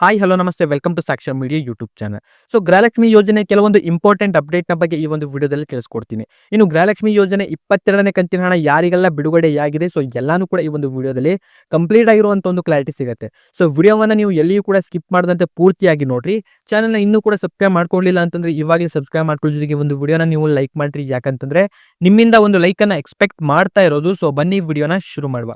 Hi hello ನಮಸ್ತೆ. Welcome to Sakshar media YouTube channel so Gruhalakshmi ಯೋಜನೆ ಕೆಲವೊಂದು important ಅಪ್ಡೇಟ್ನ ಬಗ್ಗೆ ಈ ಒಂದು ವಿಡಿಯೋದಲ್ಲಿ ತಿಳಿಸ್ಕೊಡ್ತೀನಿ. ಇನ್ನು ಗೃಹಲಕ್ಷ್ಮಿ ಯೋಜನೆ ಇಪ್ಪತ್ತೆರಡನೇ ಕಂತಿನ ಹಣ ಯಾರಿಗೆಲ್ಲ ಬಿಡುಗಡೆಯಾಗಿದೆ? ಸೊ ಎಲ್ಲಾನು ಕೂಡ ಈ ಒಂದು ವಿಡಿಯೋದಲ್ಲಿ ಕಂಪ್ಲೀಟ್ ಆಗಿರುವಂಥ ಒಂದು ಕ್ಲಾರಿಟಿ ಸಿಗುತ್ತೆ. ಸೊ ವಿಡಿಯೋವನ್ನು ನೀವು ಎಲ್ಲಿಯೂ ಕೂಡ ಸ್ಕಿಪ್ ಮಾಡದಂತೆ ಪೂರ್ತಿಯಾಗಿ ನೋಡ್ರಿ. ಚಾನಲ್ನ ಇನ್ನೂ ಕೂಡ ಸಬ್ಸ್ಕ್ರೈಬ್ ಮಾಡ್ಕೊಳ್ಳಿಲ್ಲ ಅಂತಂದ್ರೆ ಇವಾಗಲೇ ಸಬ್ಸ್ಕ್ರೈಬ್ ಮಾಡ್ಕೊಳ್ಳೋ. ಜೊತೆಗೆ ಒಂದು ವಿಡಿಯೋನ ನೀವು ಲೈಕ್ ಮಾಡ್ರಿ. ಯಾಕಂತಂದ್ರೆ ನಿಮ್ಮಿಂದ ಒಂದು ಲೈಕನ್ನು ಎಕ್ಸ್ಪೆಕ್ಟ್ ಮಾಡ್ತಾ ಇರೋದು. ಸೊ ಬನ್ನಿ ವಿಡಿಯೋನ ಶುರು ಮಾಡುವ.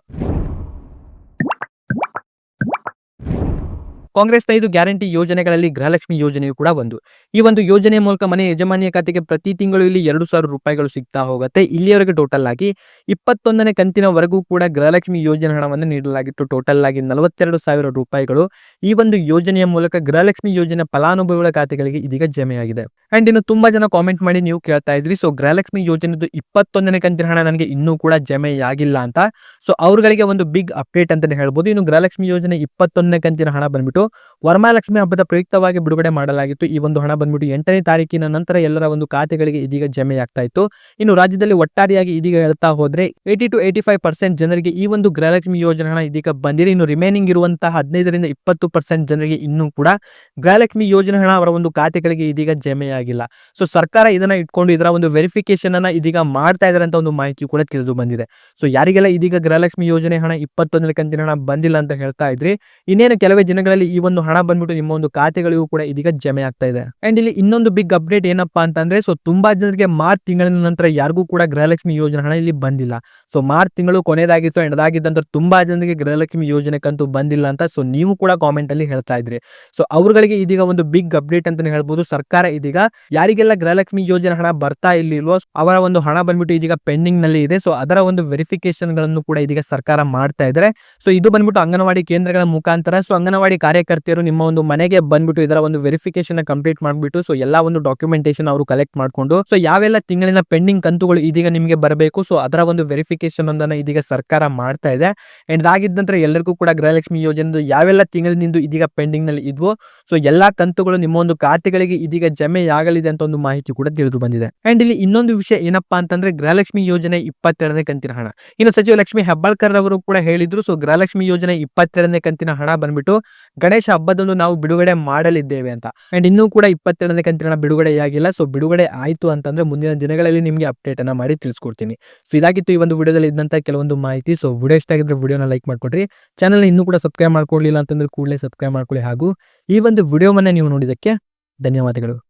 ಕಾಂಗ್ರೆಸ್ನ ಐದು ಗ್ಯಾರಂಟಿ ಯೋಜನೆಗಳಲ್ಲಿ ಗೃಹಲಕ್ಷ್ಮಿ ಯೋಜನೆಯು ಕೂಡ ಒಂದು. ಈ ಒಂದು ಯೋಜನೆ ಮೂಲಕ ಮನೆ ಯಜಮಾನಿಯ ಖಾತೆಗೆ ಪ್ರತಿ ತಿಂಗಳು ಇಲ್ಲಿ ಎರಡು ಸಾವಿರ ರೂಪಾಯಿಗಳು ಸಿಗ್ತಾ ಹೋಗುತ್ತೆ. ಇಲ್ಲಿಯವರೆಗೆ ಟೋಟಲ್ ಆಗಿ ಇಪ್ಪತ್ತೊಂದನೇ ಕಂತಿನವರೆಗೂ ಕೂಡ ಗೃಹಲಕ್ಷ್ಮಿ ಯೋಜನೆ ಹಣವನ್ನು ನೀಡಲಾಗಿತ್ತು. ಟೋಟಲ್ ಆಗಿ ನಲವತ್ತೆರಡು ಸಾವಿರ ರೂಪಾಯಿಗಳು ಈ ಒಂದು ಯೋಜನೆಯ ಮೂಲಕ ಗೃಹಲಕ್ಷ್ಮಿ ಯೋಜನೆ ಫಲಾನುಭವಿಗಳ ಖಾತೆಗಳಿಗೆ ಇದೀಗ ಜಮೆಯಾಗಿದೆ. ಅಂಡ್ ಇನ್ನು ತುಂಬಾ ಜನ ಕಾಮೆಂಟ್ ಮಾಡಿ ನೀವು ಕೇಳ್ತಾ ಇದ್ರಿ ಸೊ ಗೃಹಲಕ್ಷ್ಮಿ ಯೋಜನೆದು ಇಪ್ಪತ್ತೊಂದನೇ ಕಂತಿನ ಹಣ ನನಗೆ ಇನ್ನೂ ಕೂಡ ಜಮೆಯಾಗಿಲ್ಲ ಅಂತ? ಸೊ ಅವ್ರಗಳಿಗೆ ಒಂದು ಬಿಗ್ ಅಪ್ಡೇಟ್ ಅಂತಾನೆ ಹೇಳ್ಬೋದು. ಇನ್ನು ಗೃಹಲಕ್ಷ್ಮಿ ಯೋಜನೆ ಇಪ್ಪತ್ತೊಂದನೇ ಕಂತಿನ ಹಣ ಬಂದ್ಬಿಟ್ಟು ವರಮಹಾಲಕ್ಷ್ಮಿ ಹಬ್ಬದ ಪ್ರಯುಕ್ತವಾಗಿ ಬಿಡುಗಡೆ ಮಾಡಲಾಗಿತ್ತು. ಈ ಒಂದು ಹಣ ಬಂದ್ಬಿಟ್ಟು ಎಂಟನೇ ತಾರೀಕಿನ ನಂತರ ಎಲ್ಲರ ಒಂದು ಖಾತೆಗಳಿಗೆ ಇದೀಗ ಜಮೆಯಾಗ್ತಾ ಇತ್ತು. ಇನ್ನು ರಾಜ್ಯದಲ್ಲಿ ಒಟ್ಟಾರೆಯಾಗಿ ಇದೀಗ ಹೇಳ್ತಾ ಹೋದ್ರೆ eighty to eighty five percent ಜನರಿಗೆ ಈ ಒಂದು ಗೃಹಲಕ್ಷ್ಮಿ ಯೋಜನೆ ಹಣ ಇದೀಗ ಬಂದಿದೆ. ಇನ್ನು ರಿಮೈನಿಂಗ್ ಇರುವಂತಹ ಹದಿನೈದರಿಂದ ಇಪ್ಪತ್ತು ಪರ್ಸೆಂಟ್ ಜನರಿಗೆ ಇನ್ನೂ ಕೂಡ ಗೃಹಲಕ್ಷ್ಮಿ ಯೋಜನೆ ಹಣ ಅವರ ಒಂದು ಖಾತೆಗಳಿಗೆ ಇದೀಗ ಜಮೆಯಾಗಿಲ್ಲ. ಸೊ ಸರ್ಕಾರ ಇದನ್ನ ಇಟ್ಕೊಂಡು ಇದರ ಒಂದು ವೆರಿಫಿಕೇಶನ್ ಅನ್ನ ಇದೀಗ ಮಾಡ್ತಾ ಇದಾರೆ ಅಂತ ಒಂದು ಮಾಹಿತಿ ಕೂಡ ತಿಳಿದು ಬಂದಿದೆ. ಸೊ ಯಾರಿಗೆಲ್ಲ ಇದೀಗ ಗೃಹಲಕ್ಷ್ಮಿ ಯೋಜನೆ ಹಣ ಇಪ್ಪತ್ತೊಂದನೇ ಕಂತಿನ ಹಣ ಬಂದಿಲ್ಲ ಅಂತ ಹೇಳ್ತಾ ಇದ್ರಿ, ಇನ್ನೇನು ಕೆಲವೇ ದಿನಗಳಲ್ಲಿ ಈ ಒಂದು ಹಣ ಬಂದ್ಬಿಟ್ಟು ನಿಮ್ಮ ಒಂದು ಖಾತೆಗಳಿಗೂ ಕೂಡ ಇದೀಗ ಜಮೆ ಆಗ್ತಾ ಇದೆ. ಅಂಡ್ ಇಲ್ಲಿ ಇನ್ನೊಂದು ಬಿಗ್ ಅಪ್ಡೇಟ್ ಏನಪ್ಪಾ ಅಂತಂದ್ರೆ ಸೊ ತುಂಬಾ ಜನರಿಗೆ ಮಾರ್ಚ್ ತಿಂಗಳಿನ ನಂತರ ಯಾರಿಗೂ ಕೂಡ ಗೃಹಲಕ್ಷ್ಮಿ ಯೋಜನೆ ಹಣ ಇಲ್ಲಿ ಬಂದಿಲ್ಲ. ಸೊ ಮಾರ್ಚ್ ತಿಂಗಳು ಕೊನೆಯದಾಗಿತ್ತು ಅಂಡ್ ತುಂಬಾ ಜನರಿಗೆ ಗೃಹಲಕ್ಷ್ಮಿ ಯೋಜನೆ ಕಂತು ಬಂದಿಲ್ಲ ಅಂತ ಸೊ ನೀವು ಕೂಡ ಕಾಮೆಂಟ್ ಅಲ್ಲಿ ಹೇಳ್ತಾ ಇದ್ರಿ. ಸೊ ಅವ್ರಗಳಿಗೆ ಇದೀಗ ಒಂದು ಬಿಗ್ ಅಪ್ಡೇಟ್ ಅಂತಾನೆ ಹೇಳ್ಬೋದು. ಸರ್ಕಾರ ಇದೀಗ ಯಾರಿಗೆಲ್ಲ ಗೃಹಲಕ್ಷ್ಮಿ ಯೋಜನೆ ಹಣ ಬರ್ತಾ ಇಲ್ಲಿಲ್ವೋ ಅವರ ಒಂದು ಹಣ ಬಂದ್ಬಿಟ್ಟು ಇದೀಗ ಪೆಂಡಿಂಗ್ನಲ್ಲಿ ಇದೆ. ಸೊ ಅದರ ಒಂದು ವೆರಿಫಿಕೇಶನ್ಗಳನ್ನು ಕೂಡ ಇದೀಗ ಸರ್ಕಾರ ಮಾಡ್ತಾ ಇದ್ದಾರೆ ಸೊ ಇದು ಬಂದ್ಬಿಟ್ಟು ಅಂಗನವಾಡಿ ಕೇಂದ್ರಗಳ ಮುಖಾಂತರ. ಸೊ ಅಂಗನವಾಡಿ ಕಾರ್ಯಕರ್ತೆಯರು ನಿಮ್ಮ ಒಂದು ಮನೆಗೆ ಬಂದ್ಬಿಟ್ಟು ಇದರ ಒಂದು ವೆರಿಫಿಕೇಶನ್ ಕಂಪ್ಲೀಟ್ ಮಾಡ್ಬಿಟ್ಟು ಸೊ ಎಲ್ಲಾ ಒಂದು ಡಾಕ್ಯುಮೆಂಟೇಶನ್ ಅವರು ಕಲೆಕ್ಟ್ ಮಾಡ್ಕೊಂಡು ಸೊ ಯಾವೆಲ್ಲ ತಿಂಗಳಿನ ಪೆಂಡಿಂಗ್ ಕಂತುಗಳು ಇದೀಗ ನಿಮಗೆ ಬರಬೇಕು ಸೊ ಅದರ ಒಂದು ವೆರಿಫಿಕೇಶನ್ ಒಂದನ್ನು ಇದೀಗ ಸರ್ಕಾರ ಮಾಡ್ತಾ ಇದೆ. ಅಂಡ್ ಆಗಿದ್ದ ನಂತರ ಎಲ್ಲರಿಗೂ ಕೂಡ ಗೃಹಲಕ್ಷ್ಮಿ ಯೋಜನೆ ಯಾವೆಲ್ಲ ತಿಂಗಳಿನಿಂದ ಇದೀಗ ಪೆಂಡಿಂಗ್ನಲ್ಲಿ ಇದ್ವು ಸೊ ಎಲ್ಲಾ ಕಂತುಗಳು ನಿಮ್ಮ ಒಂದು ಖಾತೆಗಳಿಗೆ ಇದೀಗ ಜಮೆ ಆಗಲಿದೆ ಅಂತ ಒಂದು ಮಾಹಿತಿ ಕೂಡ ತಿಳಿದು ಬಂದಿದೆ. ಅಂಡ್ ಇಲ್ಲಿ ಇನ್ನೊಂದು ವಿಷಯ ಏನಪ್ಪಾ ಅಂತಂದ್ರೆ ಗೃಹಲಕ್ಷ್ಮಿ ಯೋಜನೆ ಇಪ್ಪತ್ತೆರಡನೇ ಕಂತಿನ ಹಣ. ಇನ್ನು ಸಚಿವ ಲಕ್ಷ್ಮಿ ಹೆಬ್ಬಾಳ್ಕರ್ ಅವರು ಕೂಡ ಹೇಳಿದ್ರು ಸೊ ಗೃಹಲಕ್ಷ್ಮಿ ಯೋಜನೆ ಇಪ್ಪತ್ತೆರಡನೇ ಕಂತಿನ ಹಣ ಬಂದ್ಬಿಟ್ಟು ಗಣೇಶ ಹಬ್ಬದಂದು ನಾವು ಬಿಡುಗಡೆ ಮಾಡಲಿದ್ದೇವೆ ಅಂತ. ಅಂಡ್ ಇನ್ನೂ ಕೂಡ ಇಪ್ಪತ್ತೆರಡನೇ ಕಂತಿನ ಬಿಡುಗಡೆಯಾಗಿಲ್ಲ ಸೊ ಬಿಡುಗಡೆ ಆಯ್ತು ಅಂತಂದ್ರೆ ಮುಂದಿನ ದಿನಗಳಲ್ಲಿ ನಿಮಗೆ ಅಪ್ಡೇಟ್ ಅನ್ನ ಮಾಡಿ ತಿಳಿಸ್ಕೊಡ್ತೀನಿ. ಸೊ ಇದಾಗಿತ್ತು ಈ ಒಂದು ವಿಡಿಯೋದಲ್ಲಿ ಇದ್ದಂತ ಕೆಲವೊಂದು ಮಾಹಿತಿ. ಸೊ ವಿಡಿಯೋ ಇಷ್ಟ ಆಗಿದ್ರೆ ವಿಡಿಯೋನ ಲೈಕ್ ಮಾಡ್ಕೊಡ್ರಿ. ಚಾನಲ್ ಇನ್ನೂ ಕೂಡ ಸಬ್ಸ್ಕ್ರೈಬ್ ಮಾಡ್ಕೊಳ್ಳಿಲ್ಲ ಅಂತಂದ್ರೆ ಕೂಡಲೇ ಸಬ್ಸ್ಕ್ರೈಬ್ ಮಾಡ್ಕೊಳ್ಳಿ ಹಾಗೂ ಈ ಒಂದು ವಿಡಿಯೋವನ್ನ ನೀವು ನೋಡಿದಕ್ಕೆ ಧನ್ಯವಾದಗಳು.